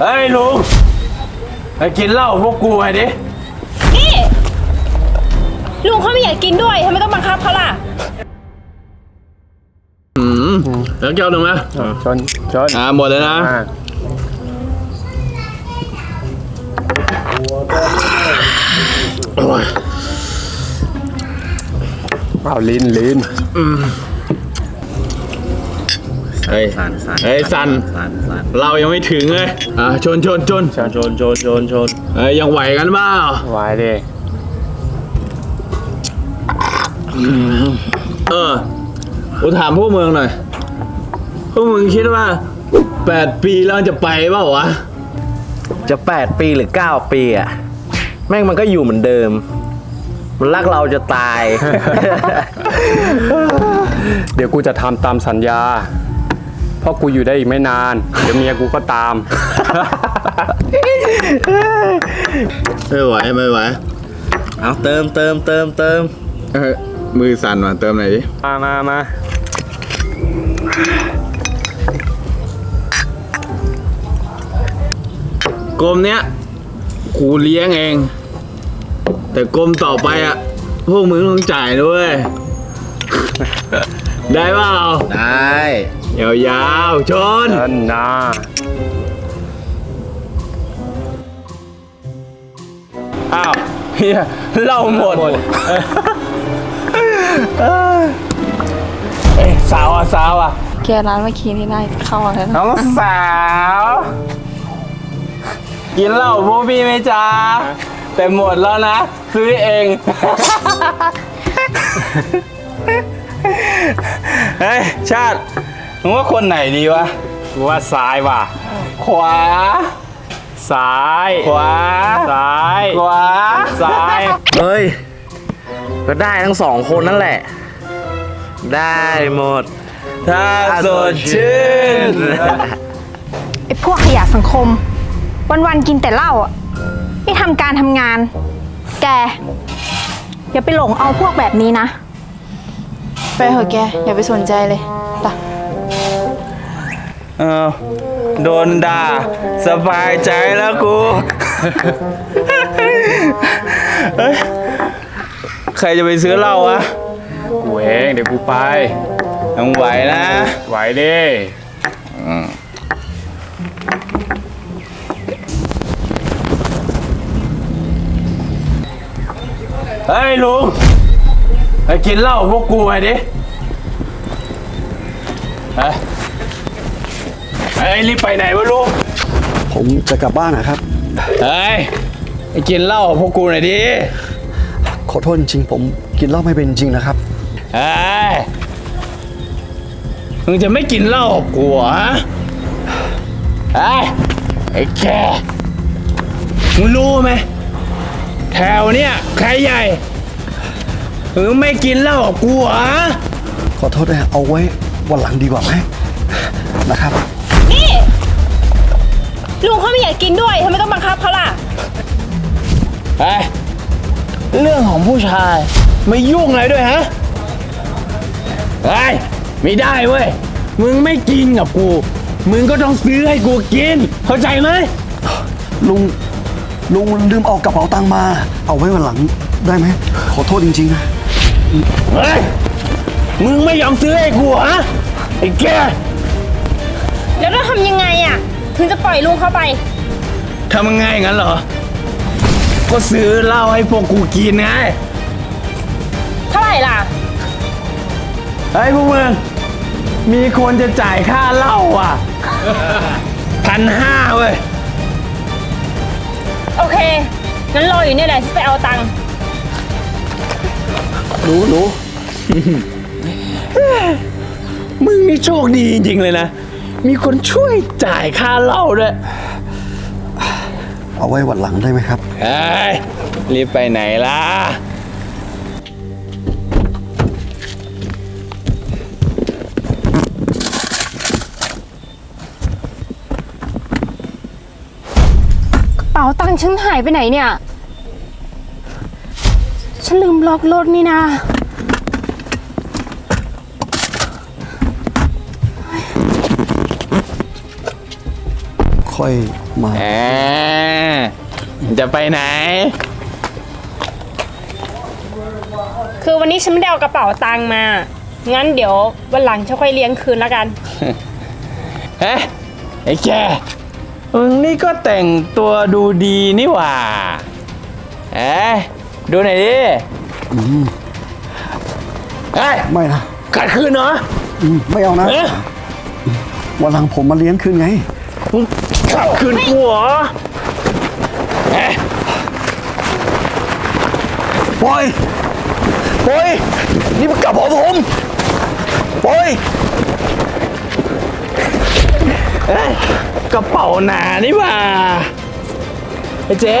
เฮ้ยลุงไปกินเหล้าพวกกูไงดิ นี่ลุงเขาไม่อยากกินด้วยทำไมต้องบังคับเขาล่ะ อืมแล้วแก้วหนึ่งไหมชนชนอ่าหมดเลยนะ อ่าเอาลิ้นลิ้น เฮ้ยเฮ้ยสันเรายังไม่ถึงเลยอ่าชนชนชนชนชนชนชนชนเฮ้ยยังไหวกันเปล่าไหวดิเออกูถามพวกเมืองหน่อย พวกมึงคิดว่าแปดปีแล้วจะไปเปล่าวะ จะ8ปีหรือ9ปีอะแม่งมันก็อยู่เหมือนเดิม มันรักเราจะตาย เดี๋ยวกูจะทำตามสัญญาเพ ราะกูอยู่ได้อีกไม่นาน เดี๋ยวเมียกูก็ตาม ไม่ไหวไม่ไหวเอาเติมเติมเติมเติมเอ้ยมือสั่นว่ะเติมหน่อยดิมามามากรมเนี้ยกูเลี้ยงเอง แต่กรมต่อไปอะ พวกมึงต้องจ่ายด้วย ได้เปล่าได้ยาวๆชนเดินนาอ้าวเฮียเหล่าหมด เอ้ยสาวอะสาวอะแกร้านเมื่อกี้นี่ได้เข้ามาแล้วนะน้องสาว กินเหล้าพวกพี่ไหมจ๊ะ แต่หมดแล้วนะ ซื้อเอง เฮ้ยชาติมึงว่าคนไหนดีวะ กูว่าซ้ายว่ะ ขวา ซ้าย ขวา ซ้าย ขวา ซ้าย เฮ้ย ก็ได้ทั้งสองคนนั่นแหละ ได้หมด ถ้าสดชื่น ไอ้พวกขยะสังคม วันๆกินแต่เหล้าอะไม่ทำการทำงาน แก อย่าไปหลงเอาพวกแบบนี้นะ ไปเถอะแก อย่าไปสนใจเลยไปเออโดนด่าสบายใจแล้วกูเฮ้ยใครจะไปซื้อเหล้าวะกูเองเดี๋ยวกูไปต้องไหวนะไหวดิเฮ้ยลุง ไปกินเหล้าพวกกูไงดิเฮ้ยเฮ้ยรีบไปไหนวะลุงผมจะกลับบ้านนะครับ เฮ้ยไปกินเหล้ากับพวกกูหน่อยดิ ขอโทษจริงๆผมกินเหล้าไม่เป็นจริงนะครับ เฮ้ย มึงจะไม่กินเหล้ากับกูเหรอฮะเฮ้ยไอ้แกมึงรู้ไหมแถวเนี้ยใครใหญ่ มึงไม่กินเหล้ากับกูเหรอขอโทษนะเอาไว้วันหลังดีกว่าไหมนะครับ นี่ลุงเขาไม่อยากกินด้วยทำไมต้องบังคับเขาล่ะเฮ้ยเรื่องของผู้ชายไม่ยุ่งอะไรด้วยฮะเฮ้ยไม่ได้เว้ย มึงไม่กินกับกู มึงก็ต้องซื้อให้กูกิน เข้าใจไหมลุงลุงลืมเอากระเป๋าตังค์มา เอาไว้วันหลังได้ไหมขอโทษจริงๆนะ เฮ้ย มึงไม่ยอมซื้อให้กูเหรอฮะ ไอ้แก แล้วเราทำยังไงอะ ถึงจะปล่อยลุงเข้าไป ทำยังไงงั้นเหรอ ก็ซื้อเหล้าให้พวกกูกินไง เท่าไหร่ล่ะ เฮ้ยพวกมึง มีคนจะจ่ายค่าเหล้าอะ พันห้าเว้ย โอเค งั้นรออยู่เนี่ยแหละที่ไปเอาตังค์ รู้รู้มึงนี่โชคดีจริงๆเลยนะ มีคนช่วยจ่ายค่าเหล้าด้วยเอาไว้วันหลังได้ไหมครับเฮ้ยรีบไปไหนล่ะเป๋าตังค์ฉันหายไปไหนเนี่ย ฉันลืมล็อกรถนี่นะขอค่อยมาแหมจะไปไหน คือวันนี้ฉันไม่ได้เอากระเป๋าตังค์มา งั้นเดี๋ยววันหลังฉันค่อยเลี้ยงคืนแล้วกันเฮ้ยไอ้แกมึงนี่ก็แต่งตัวดูดีนี่หว่าเอ้ย ดูหน่อยดิเฮ้ยไม่นะกัดคืนเนาะอืมไม่เอานะ เอ๊ะวันหลังผมมาเลี้ยงคืนไง มึงกัดคืนกูเหรอเอ๊ะปล่อยปล่อยนี่มันกลับของผมปล่อยเอ้ยกระเป๋าหนานี่หว่าไอ้เจ๊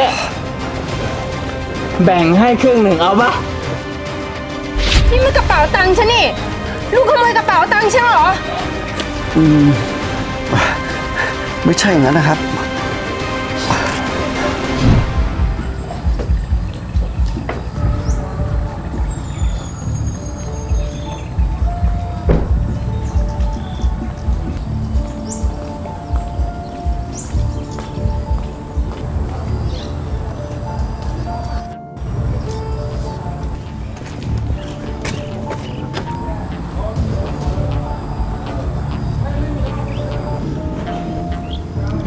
แบ่งให้ครึ่งหนึ่งเอาปะนี่มันกระเป๋าตังค์ฉันนี่ ลูกขโมยกระเป๋าตังค์ฉันเหรอ ไม่ใช่อย่างนั้นนะครับ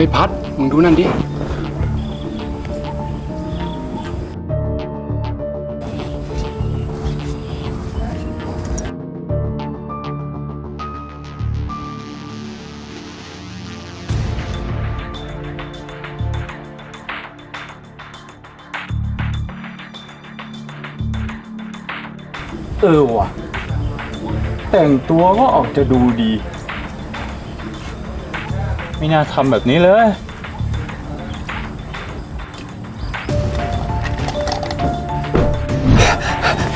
ฮ้ยพัด มึงดูนั่นดิ เออว่ะ แต่งตัวก็ออกจะดูดี ไม่น่าทำแบบนี้เลย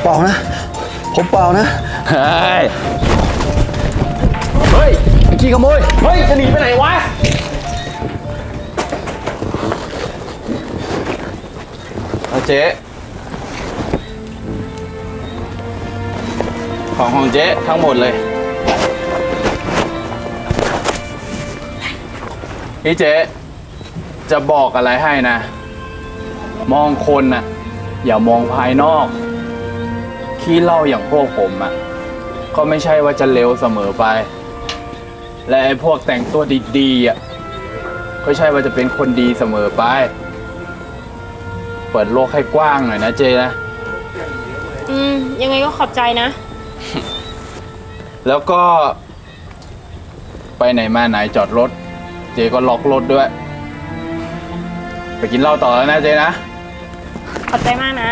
เปล่านะ ผมเปล่านะ เฮ้ย เฮ้ยไอ้ขี้ขโมย เฮ้ย จะหนีไปไหนวะ เอาเจ๊ ของของเจ๊ทั้งหมดเลย พี่เจ๊จะบอกอะไรให้นะ มองคนน่ะอย่ามองภายนอก ขี้เหล่าอย่างพวกผมอะ ก็ไม่ใช่ว่าจะเลวเสมอไป และไอ้พวกแต่งตัวดีๆอะก็ใช่ว่าจะเป็นคนดีเสมอไป เปิดโลกให้กว้างหน่อยนะเจนะ อืม ยังไงก็ขอบใจนะ แล้วก็ ไปไหนมาไหนจอดรถ เจก็ล็อกรถด้วย ไปกินเหล้าต่อแล้วนะเจนะ ขอบใจมากนะ